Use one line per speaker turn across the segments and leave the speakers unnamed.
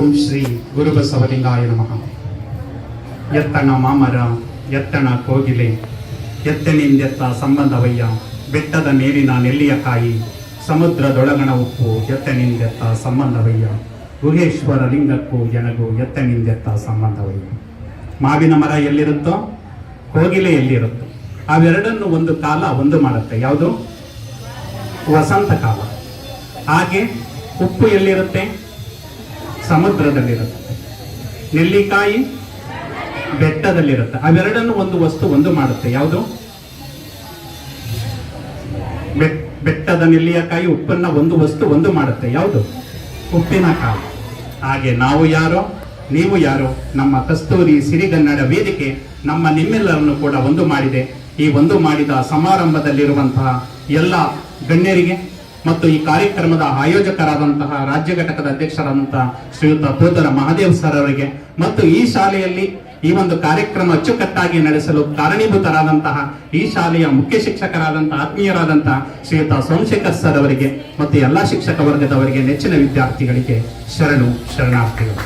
ಓಂ ಶ್ರೀ ಗುರುಬಸವಲಿಂಗಾಯ ನಮಃ ಎತ್ತಣ ಮಾಮರ ಎತ್ತಣ ಕೋಗಿಲೆ ಎತ್ತನಿಂದೆತ್ತ ಸಂಬಂಧವಯ್ಯ ಬೆಟ್ಟದ ಮೇಲಿನ ನೆಲ್ಲಿಯ ಕಾಯಿ ಸಮುದ್ರದೊಳಗಣ ಉಪ್ಪು ಎತ್ತನಿಂದೆತ್ತ ಸಂಬಂಧವಯ್ಯ ಗುಹೇಶ್ವರ ಲಿಂಗಕ್ಕೂ ಜನಗೂ ಎತ್ತನಿಂದೆತ್ತ ಸಂಬಂಧವಯ್ಯ ಮಾವಿನ ಮರ ಎಲ್ಲಿರುತ್ತೋ ಕೋಗಿಲೆ ಎಲ್ಲಿರುತ್ತೋ ಅವೆರಡನ್ನು ಒಂದು ಕಾಲ ಒಂದು ಮಾಡುತ್ತೆ ಯಾವುದು? ವಸಂತ ಕಾಲ ಹಾಗೆ ಉಪ್ಪು ಎಲ್ಲಿರುತ್ತೆ ಸಮುದ್ರದಲ್ಲಿರುತ್ತೆ ನೆಲ್ಲಿಕಾಯಿ ಬೆಟ್ಟದಲ್ಲಿರುತ್ತೆ. ಅವೆರಡನ್ನು ಒಂದು ವಸ್ತು ಒಂದು ಮಾಡುತ್ತೆ. ಯಾವುದು? ಬೆಟ್- ಬೆಟ್ಟದ ನೆಲ್ಲಿಯಕಾಯಿ ಉಪ್ಪನ್ನ ಒಂದು ವಸ್ತು ಒಂದು ಮಾಡುತ್ತೆ. ಯಾವುದು? ಉಪ್ಪಿನಕಾಯಿ ಹಾಗೆ ನಾವು ಯಾರೋ, ನೀವು ಯಾರೋ, ನಮ್ಮ ಕಸ್ತೂರಿ ಸಿರಿಗನ್ನಡ ವೇದಿಕೆ ನಮ್ಮ ನಿಮ್ಮೆಲ್ಲರನ್ನು ಕೂಡ ಒಂದು ಮಾಡಿದೆ. ಈ ಒಂದು ಮಾಡಿದ ಸಮಾರಂಭದಲ್ಲಿರುವಂತಹ ಎಲ್ಲ ಗಣ್ಯರಿಗೆ ಮತ್ತು ಈ ಕಾರ್ಯಕ್ರಮದ ಆಯೋಜಕರಾದಂತಹ ರಾಜ್ಯ ಘಟಕದ ಅಧ್ಯಕ್ಷರಾದಂತಹ ಶ್ರೀಯುತ ಪೂತರ ಮಹಾದೇವ್ ಸರ್ ಅವರಿಗೆ ಮತ್ತು ಈ ಶಾಲೆಯಲ್ಲಿ ಈ ಒಂದು ಕಾರ್ಯಕ್ರಮ ಅಚ್ಚುಕಟ್ಟಾಗಿ ನಡೆಸಲು ಕಾರಣೀಭೂತರಾದಂತಹ ಈ ಶಾಲೆಯ ಮುಖ್ಯ ಶಿಕ್ಷಕರಾದಂತಹ, ಆತ್ಮೀಯರಾದಂತಹ ಶ್ರೀಯುತ ಸೋಮಶೇಖರ್ ಸರ್ ಅವರಿಗೆ ಮತ್ತು ಎಲ್ಲಾ ಶಿಕ್ಷಕ ವರ್ಗದವರಿಗೆ ನೆಚ್ಚಿನ ವಿದ್ಯಾರ್ಥಿಗಳಿಗೆ ಶರಣು ಶರಣಾರ್ಥಿಗಳು.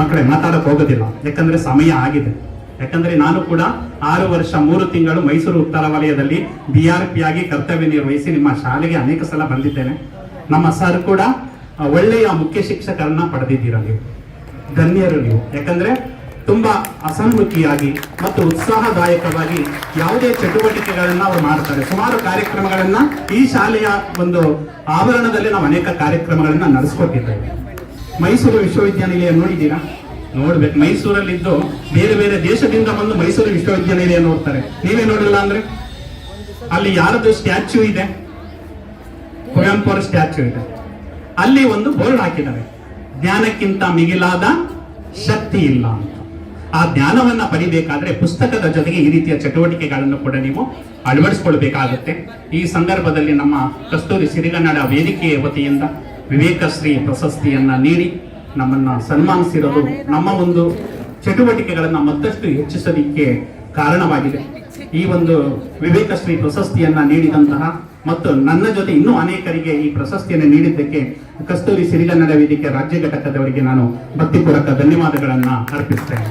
ಮಕ್ಕಳೇ ಮಾತಾಡಕ್ ಹೋಗೋದಿಲ್ಲ, ಯಾಕಂದ್ರೆ ಸಮಯ ಆಗಿದೆ. ಯಾಕಂದ್ರೆ ನಾನು ಕೂಡ ಆರು ವರ್ಷ, ಮೂರು ತಿಂಗಳು ಮೈಸೂರು ಉತ್ತರ ವಲಯದಲ್ಲಿ ಬಿ ಆರ್ ಪಿ ಆಗಿ ಕರ್ತವ್ಯ ನಿರ್ವಹಿಸಿ ನಿಮ್ಮ ಶಾಲೆಗೆ ಅನೇಕ ಸಲ ಬಂದಿದ್ದೇನೆ. ನಮ್ಮ ಸರ್ ಕೂಡ ಒಳ್ಳೆಯ ಮುಖ್ಯ ಶಿಕ್ಷಕರನ್ನ ಪಡೆದಿದ್ದೀರ ನೀವು? ಧನ್ಯರು ನೀವು. ಯಾಕಂದ್ರೆ ತುಂಬಾ ಅಸನ್ಮುಖಿಯಾಗಿ ಮತ್ತು ಉತ್ಸಾಹದಾಯಕವಾಗಿ ಯಾವುದೇ ಚಟುವಟಿಕೆಗಳನ್ನ ಅವರು ಮಾಡ್ತಾರೆ. ಸುಮಾರು ಕಾರ್ಯಕ್ರಮಗಳನ್ನ ಈ ಶಾಲೆಯ ಒಂದು ಆವರಣದಲ್ಲಿ ನಾವು ಅನೇಕ ಕಾರ್ಯಕ್ರಮಗಳನ್ನ ನಡೆಸ್ಕೊಟ್ಟಿದ್ದೇವೆ. ಮೈಸೂರು ವಿಶ್ವವಿದ್ಯಾನಿಲಯ ನೋಡಿದ್ದೀರಾ ನೋಡ್ಬೇಕು. ಮೈಸೂರಲ್ಲಿದ್ದು ಬೇರೆ ಬೇರೆ ದೇಶದಿಂದ ಬಂದು ಮೈಸೂರು ವಿಶ್ವವಿದ್ಯಾನಿಲಯ ನೋಡ್ತಾರೆ. ನೀವೇ ನೋಡಿಲ್ಲ ಅಂದ್ರೆ? ಅಲ್ಲಿ ಯಾರದು ಸ್ಟ್ಯಾಚ್ಯೂ ಇದೆ? ಕುವೆಂಪುರ ಸ್ಟ್ಯಾಚ್ಯೂ ಇದೆ. ಅಲ್ಲಿ ಒಂದು ಬೋರ್ಡ್ ಹಾಕಿದ್ದಾರೆ. ಜ್ಞಾನಕ್ಕಿಂತ ಮಿಗಿಲಾದ ಶಕ್ತಿ ಇಲ್ಲ ಅಂತ. ಆ ಜ್ಞಾನವನ್ನ ಪಡಿಬೇಕಾದ್ರೆ ಪುಸ್ತಕದ ಜೊತೆಗೆ ಈ ರೀತಿಯ ಚಟುವಟಿಕೆಗಳನ್ನು ಕೂಡ ನೀವು ಅಳವಡಿಸ್ಕೊಳ್ಬೇಕಾಗುತ್ತೆ. ಈ ಸಂದರ್ಭದಲ್ಲಿ ನಮ್ಮ ಕಸ್ತೂರಿ ಸಿರಿಗನ್ನಡ ವೇದಿಕೆಯ ವತಿಯಿಂದ ವಿವೇಕಶ್ರೀ ಪ್ರಶಸ್ತಿಯನ್ನ ನೀಡಿ ನಮ್ಮನ್ನ ಸನ್ಮಾನಿಸಿರೋದು ನಮ್ಮ ಒಂದು ಚಟುವಟಿಕೆಗಳನ್ನ ಮತ್ತಷ್ಟು ಹೆಚ್ಚಿಸಲಿಕ್ಕೆ ಕಾರಣವಾಗಿದೆ. ಈ ಒಂದು ವಿವೇಕಶ್ರೀ ಪ್ರಶಸ್ತಿಯನ್ನ ನೀಡಿದಂತಹ ಮತ್ತು ನನ್ನ ಜೊತೆ ಇನ್ನೂ ಅನೇಕರಿಗೆ ಈ ಪ್ರಶಸ್ತಿಯನ್ನು ನೀಡಿದ್ದಕ್ಕೆ ಕಸ್ತೂರಿ ಸಿರಿಗನ್ನಡ ವೇದಿಕೆ ರಾಜ್ಯ ಘಟಕದವರಿಗೆ ನಾನು ಭಕ್ತಿಪೂರ್ವಕ ಧನ್ಯವಾದಗಳನ್ನ ಅರ್ಪಿಸ್ತೇನೆ.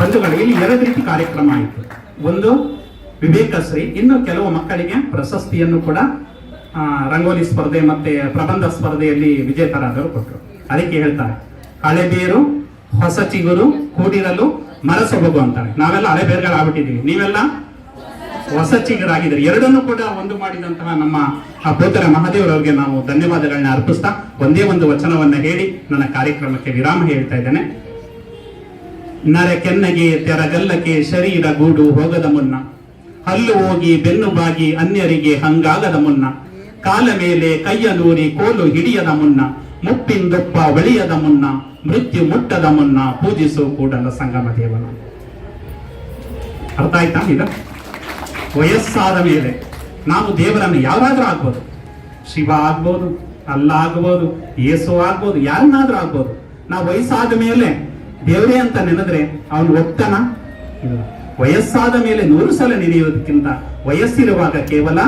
ಬಂಧುಗಳು, ಇಲ್ಲಿ ಎರಡು ರೀತಿ ಕಾರ್ಯಕ್ರಮ ಆಯಿತು. ಒಂದು ವಿವೇಕಶ್ರೀ ಇನ್ನು ಕೆಲವು ಮಕ್ಕಳಿಗೆ ಪ್ರಶಸ್ತಿಯನ್ನು ಕೂಡ ರಂಗೋಲಿ ಸ್ಪರ್ಧೆ ಮತ್ತೆ ಪ್ರಬಂಧ ಸ್ಪರ್ಧೆಯಲ್ಲಿ ವಿಜೇತರಾದವರು ಕೊಟ್ಟರು. ಅದಕ್ಕೆ ಹೇಳ್ತಾರೆ ಹಳೆಬೇರು ಹೊಸ ಚಿಗುರು, ಕೂಡಿರಲು ಮರಸ ಹೋಗು ಅಂತಾರೆ. ನಾವೆಲ್ಲ ಹಳೆಬೇರುಗಳಾಗ್ಬಿಟ್ಟಿದ್ದೀವಿ ನೀವೆಲ್ಲ ಹೊಸ ಚಿಗುರಾಗಿದ್ದಾರೆ. ಎರಡನ್ನೂ ಕೂಡ ಒಂದು ಮಾಡಿದಂತಹ ನಮ್ಮ ಆ ಪೋತರ ಮಹಾದೇವರವರಿಗೆ ನಾವು ಧನ್ಯವಾದಗಳನ್ನ ಅರ್ಪಿಸ್ತಾ, ಒಂದೇ ಒಂದು ವಚನವನ್ನ ಹೇಳಿ ನನ್ನ ಕಾರ್ಯಕ್ರಮಕ್ಕೆ ವಿರಾಮ ಹೇಳ್ತಾ ಇದ್ದೇನೆ. ನರ ಕೆನ್ನಗೆ ತೆರಗಲ್ಲಕ್ಕೆ ಶರೀರ ಗೂಡು ಹೋಗದ ಮುನ್ನ. ಹಲ್ಲು ಹೋಗಿ ಬೆನ್ನು ಬಾಗಿ ಅನ್ಯರಿಗೆ ಹಂಗಾಗದ ಮುನ್ನ. ಕಾಲ ಮೇಲೆ ಕೈಯ ನೂರಿ ಕೋಲು ಹಿಡಿಯದ ಮುನ್ನ ಮುಪ್ಪಿಂದೊಪ್ಪ ಬಳಿಯದ ಮುನ್ನ, ಮೃತ್ಯು ಮುಟ್ಟದ ಮುನ್ನ ಪೂಜಿಸು ಕೂಡಲ ಸಂಗಮ ದೇವನ. ಅರ್ಥ ಆಯ್ತಾ ಇದು ವಯಸ್ಸಾದ ಮೇಲೆ ನಾವು ದೇವರನ್ನು ಯಾರಾದ್ರೂ ಆಗ್ಬೋದು. ಶಿವ ಆಗ್ಬೋದು, ಅಲ್ಲ ಆಗ್ಬೋದು ಯೇಸು ಆಗ್ಬೋದು, ಯಾರನ್ನಾದ್ರೂ ಆಗ್ಬೋದು. ನಾವು ವಯಸ್ಸಾದ ಮೇಲೆ ದೇವರೇ ಅಂತ ನೆನೆದ್ರೆ ಅವನು ಒಪ್ತನ? ವಯಸ್ಸಾದ ಮೇಲೆ ನೂರು ಸಲ ನೆನೆಯೋದಕ್ಕಿಂತ ವಯಸ್ಸಿರುವಾಗ ಕೇವಲ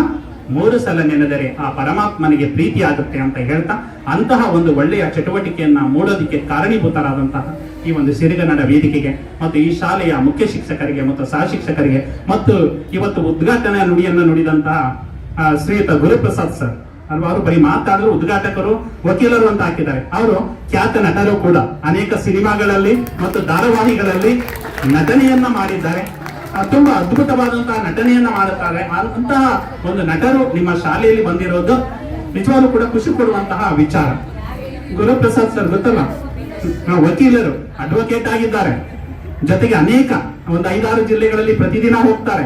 ಮೂರು ಸಲ ನೆನೆದರೆ ಆ ಪರಮಾತ್ಮನಿಗೆ ಪ್ರೀತಿ ಆಗುತ್ತೆ ಅಂತ ಹೇಳ್ತಾ ಅಂತಹ ಒಂದು ಒಳ್ಳೆಯ ಚಟುವಟಿಕೆಯನ್ನ ಮೂಡೋದಕ್ಕೆ ಕಾರಣೀಭೂತರಾದಂತಹ ಈ ಒಂದು ಸಿರಿಗನ್ನಡ ವೇದಿಕೆಗೆ ಮತ್ತು ಈ ಶಾಲೆಯ ಮುಖ್ಯ ಶಿಕ್ಷಕರಿಗೆ ಮತ್ತು ಸಹ ಶಿಕ್ಷಕರಿಗೆ ಮತ್ತು ಇವತ್ತು ಉದ್ಘಾಟನಾ ನುಡಿಯನ್ನು ನುಡಿದಂತಹ ಶ್ರೀಯುತ ಗುರುಪ್ರಸಾದ್ ಸರ್. ಅಲ್ವಾ? ಅವರು ಬರೀ ಮಾತಾಡಲು ಉದ್ಘಾಟಕರು, ವಕೀಲರು ಅಂತ ಹಾಕಿದ್ದಾರೆ. ಅವರು ಖ್ಯಾತ ನಟರು ಕೂಡ. ಅನೇಕ ಸಿನಿಮಾಗಳಲ್ಲಿ ಮತ್ತು ಧಾರಾವಾಹಿಗಳಲ್ಲಿ ನಟನೆಯನ್ನ ಮಾಡಿದ್ದಾರೆ. ತುಂಬಾ ಅದ್ಭುತವಾದಂತಹ ನಟನೆಯನ್ನ ಮಾಡುತ್ತಾರೆ. ಅಂತಹ ಒಂದು ನಟರು ನಿಮ್ಮ ಶಾಲೆಯಲ್ಲಿ ಬಂದಿರೋದು ನಿಜವಾಗ್ಲೂ ಕೂಡ ಖುಷಿ ಕೊಡುವಂತಹ ವಿಚಾರ. ಗುರುಪ್ರಸಾದ್ ಸರ್ ಗೊತ್ತಲ್ಲ? ವಕೀಲರು ಅಡ್ವೊಕೇಟ್ ಆಗಿದ್ದಾರೆ. ಜೊತೆಗೆ ಅನೇಕ ಒಂದು ಐದಾರು ಜಿಲ್ಲೆಗಳಲ್ಲಿ ಪ್ರತಿದಿನ ಹೋಗ್ತಾರೆ.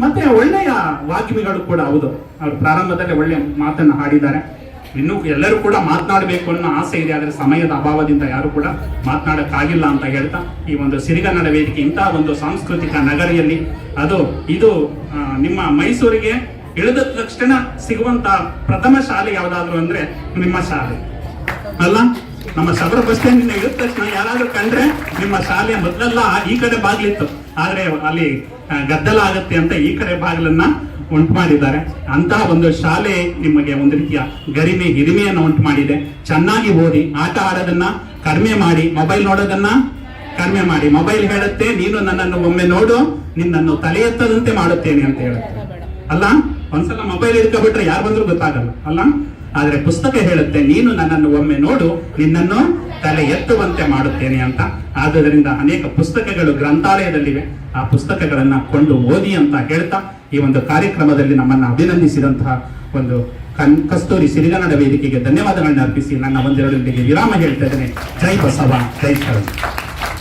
ಮತ್ತೆ ಒಳ್ಳೆಯ ವಾಗ್ಮಿಗಳು ಕೂಡ ಹೌದು. ಅವರು ಪ್ರಾರಂಭದಲ್ಲಿ ಒಳ್ಳೆಯ ಮಾತನ್ನು ಹಾಡಿದ್ದಾರೆ. ಇನ್ನು ಎಲ್ಲರೂ ಕೂಡ ಮಾತನಾಡಬೇಕು ಅನ್ನೋ ಆಸೆ ಇದೆ, ಆದರೆ ಸಮಯದ ಅಭಾವದಿಂದ ಯಾರು ಕೂಡ ಮಾತನಾಡಕ್ಕಾಗಿಲ್ಲ ಅಂತ ಹೇಳ್ತಾ, ಈ ಒಂದು ಸಿರಿಗನ್ನಡ ವೇದಿಕೆ ಇಂತಹ ಒಂದು ಸಾಂಸ್ಕೃತಿಕ ನಗರಿಯಲ್ಲಿ ಅದು, ಇದು ನಿಮ್ಮ ಮೈಸೂರಿಗೆ ಇಳಿದ ತಕ್ಷಣ ಸಿಗುವಂತ ಪ್ರಥಮ ಶಾಲೆ ಯಾವ್ದಾದ್ರು ಅಂದ್ರೆ ನಿಮ್ಮ ಶಾಲೆ. ಅಲ್ಲ? ನಮ್ಮ ಸದರ ಬಸ್ ಸ್ಟ್ಯಾಂಡ್ ಇಳಿದ ತಕ್ಷಣ ಯಾರಾದ್ರೂ ಕಂಡ್ರೆ ನಿಮ್ಮ ಶಾಲೆ ಮೊದಲೆಲ್ಲ ಈ ಕಡೆ ಬಾಗಿಲಿತ್ತು. ಆದ್ರೆ ಅಲ್ಲಿ ಗದ್ದಲ ಆಗತ್ತೆ ಅಂತ ಈ ಕಡೆ ಬಾಗಿಲನ್ನ ಉಂಟು ಮಾಡಿದ್ದಾರೆ ಅಂತಹ ಒಂದು ಶಾಲೆ ನಿಮಗೆ ಒಂದು ರೀತಿಯ ಗರಿಮೆ, ಹಿರಿಮೆಯನ್ನು ಉಂಟು ಮಾಡಿದೆ ಚೆನ್ನಾಗಿ ಓದಿ ಆಟ ಆಡೋದನ್ನ ಕಡಿಮೆ ಮಾಡಿ ಮೊಬೈಲ್ ನೋಡೋದನ್ನ ಕಡಿಮೆ ಮಾಡಿ. ಮೊಬೈಲ್ ಹೇಳುತ್ತೆ, ನೀನು ನನ್ನನ್ನು ಒಮ್ಮೆ ನೋಡು, ನಿನ್ನನ್ನು ತಲೆ ಎತ್ತದಂತೆ ಮಾಡುತ್ತೇನೆ ಅಂತ ಹೇಳುತ್ತೆ. ಅಲ್ಲ? ಒಂದ್ಸಲ ಮೊಬೈಲ್ ಇರ್ಕೊಬಿಟ್ರೆ ಯಾರು ಬಂದ್ರು ಗೊತ್ತಾಗಲ್ಲ. ಅಲ್ಲ? ಆದ್ರೆ ಪುಸ್ತಕ ಹೇಳುತ್ತೆ, ನೀನು ನನ್ನನ್ನು ಒಮ್ಮೆ ನೋಡು, ನಿನ್ನನ್ನು ತಲೆ ಎತ್ತುವಂತೆ ಮಾಡುತ್ತೇನೆ ಅಂತ. ಆದ್ದರಿಂದ ಅನೇಕ ಪುಸ್ತಕಗಳು ಗ್ರಂಥಾಲಯದಲ್ಲಿವೆ. ಆ ಪುಸ್ತಕಗಳನ್ನು ಕೊಂಡು ಓದಿ ಅಂತ ಹೇಳ್ತಾ ಈ ಒಂದು ಕಾರ್ಯಕ್ರಮದಲ್ಲಿ ನಮ್ಮನ್ನ ಅಭಿನಂದಿಸಿದಂತಹ ಒಂದು ಕನ್, ಕಸ್ತೂರಿ ಸಿರಿಗನ್ನಡ ವೇದಿಕೆಗೆ ಧನ್ಯವಾದಗಳನ್ನ ಅರ್ಪಿಸಿ ನನ್ನ ಒಂದೆರಡೊಂದಿಗೆ ವಿರಾಮ ಹೇಳ್ತಾ ಇದ್ದೇನೆ. ಜೈ ಬಸವ, ಜೈ